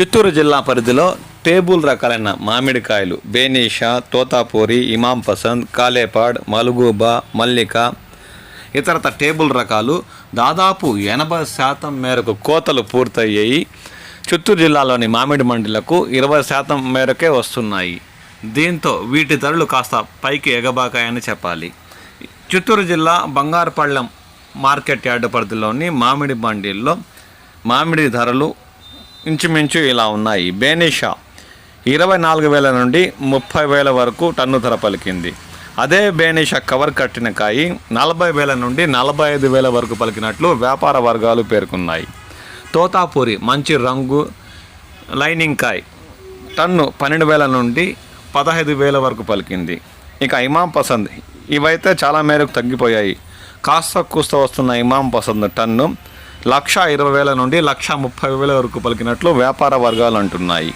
చిత్తూరు జిల్లా పరిధిలో టేబుల్ రకాలైన మామిడికాయలు బేనీషా తోతాపూరి ఇమాం పసంద్ కాలేపాడ్ మలుగూబా మల్లిక ఇతరత టేబుల్ రకాలు దాదాపు ఎనభై శాతం మేరకు కోతలు పూర్తయ్యాయి. చిత్తూరు జిల్లాలోని మామిడి మండలకు ఇరవై శాతం మేరకే వస్తున్నాయి. దీంతో వీటి ధరలు కాస్త పైకి ఎగబాకాయని చెప్పాలి. చిత్తూరు జిల్లా బంగారుపళ్ళం మార్కెట్ యార్డు పరిధిలోని మామిడి మండీల్లో మామిడి ధరలు ఇంచుమించు ఇలా ఉన్నాయి. బేనిషా ఇరవై నాలుగు వేల నుండి ముప్పై వేల వరకు టన్ను ధర పలికింది. అదే బేనిషా కవర్ కట్టిన కాయి నలభై వేల నుండి నలభై ఐదు వేల వరకు పలికినట్లు వ్యాపార వర్గాలు పేర్కొన్నాయి. తోతాపూరి మంచి రంగు లైనింగ్ కాయ్ టన్ను పన్నెండు వేల నుండి పదహైదు వేల వరకు పలికింది. ఇక ఇమాం పసంద్ ఇవైతే చాలా మేరకు తగ్గిపోయాయి. కాస్త కూస్త వస్తున్న ఇమాం పసంద్ టన్ను లక్ష ఇరవై వేల నుండి లక్ష ముప్పై వేల వరకు పలికినట్లు వ్యాపార వర్గాలు అంటున్నాయి.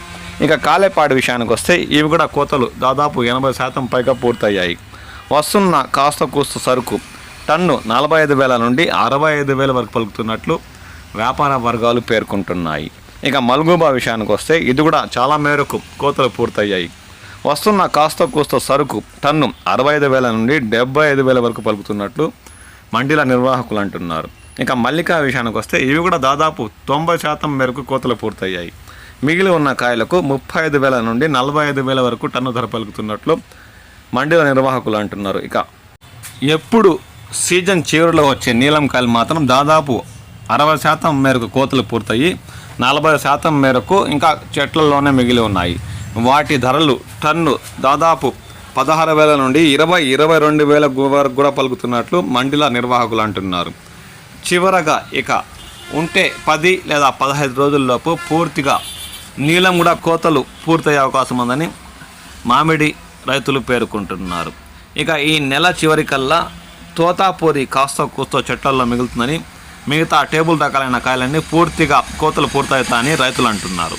ఇక కాలేపాడు విషయానికి వస్తే ఇవి కూడా కోతలు. దాదాపు ఎనభై శాతం పైగా పూర్తయ్యాయి. వస్తున్న కాస్త కూస్త సరుకు టన్ను నలభై ఐదు వేల నుండి అరవై ఐదు వేల వరకు పలుకుతున్నట్లు వ్యాపార వర్గాలు పేర్కొంటున్నాయి. ఇక మల్గూబా విషయానికి వస్తే ఇది కూడా చాలా మేరకు కోతలు పూర్తయ్యాయి. వస్తున్న కాస్త కూస్త సరుకు టన్ను అరవై ఐదు వేల నుండి డెబ్బై ఐదు వేల వరకు పలుకుతున్నట్లు మండీల నిర్వాహకులు అంటున్నారు. ఇంకా మల్లికా విషయానికి వస్తే ఇవి కూడా దాదాపు తొంభై శాతం మేరకు కోతలు పూర్తయ్యాయి. మిగిలి ఉన్న కాయలకు ముప్పై ఐదు వేల నుండి నలభై ఐదు వేల వరకు టన్ను ధర పలుకుతున్నట్లు మండీల నిర్వాహకులు అంటున్నారు. ఇక ఎప్పుడు సీజన్ చివరిలో వచ్చే నీలం కాయలు మాత్రం దాదాపు అరవై శాతం మేరకు కోతలు పూర్తయి నలభై శాతం మేరకు ఇంకా చెట్లలోనే మిగిలి ఉన్నాయి. వాటి ధరలు టన్ను దాదాపు పదహారు వేల నుండి ఇరవై ఇరవై రెండు వేల వరకు కూడా పలుకుతున్నట్లు మండల నిర్వాహకులు అంటున్నారు. చివరగా ఇక ఉంటే పది లేదా పదహైదు రోజుల్లోపు పూర్తిగా నీలం కూడా కోతలు పూర్తయ్యే అవకాశం ఉందని మామిడి రైతులు పేర్కొంటున్నారు. ఇక ఈ నెల చివరికల్లా తోతాపూరి కాస్త కూస్తో చెట్లల్లో మిగులుతుందని మిగతా టేబుల్ రకాలైన కాయలన్నీ పూర్తిగా కోతలు పూర్తవుతాయని రైతులు అంటున్నారు.